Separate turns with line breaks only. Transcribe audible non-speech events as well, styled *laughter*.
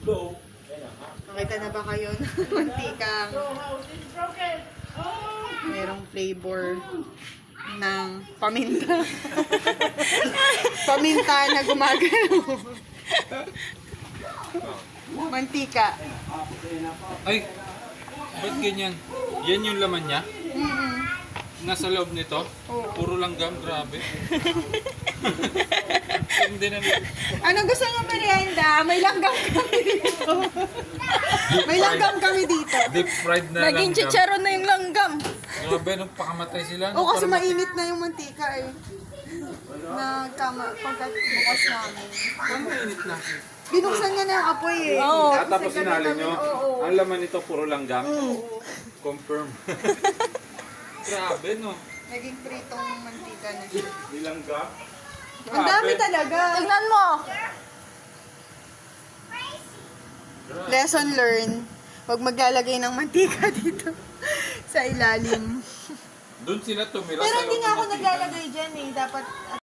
Go.
Nakita na ba kayo ng *laughs* mantikang merong flavor ng paminta. *laughs* paminta na gumagano. Mantika.
Ay, ba't ganyan? Yan yung laman niya?
Mm-mm.
Nasa loob nito?
Oo.
Puro langgam, grabe. *laughs* Hindi na
Ano gusto niyo merienda? May langgam kami dito. May langgam kami dito.
Deep fried na
Naging
langgam.
chicharon na yung langgam.
Grabe, nung pakamatay sila.
Oo, kasi
Parang-
mainit na yung mantika eh. Nagkama, pagkabukas namin.
Ano mainit na?
Binuksan niya na yung apoy eh.
Oo.
Ah, tapos sinali nyo,
Oo.
ang laman nito puro langgam. Confirm. *laughs* Grabe, no?
Naging pritong mantika na siya.
Nilanggam?
Ang dami talaga.
Tignan mo.
Lesson learned. Huwag maglalagay ng mantika *laughs* dito sa ilalim.
Doon sila tumira
Pero hindi nga
ng
ako naglalagay dyan eh. Dapat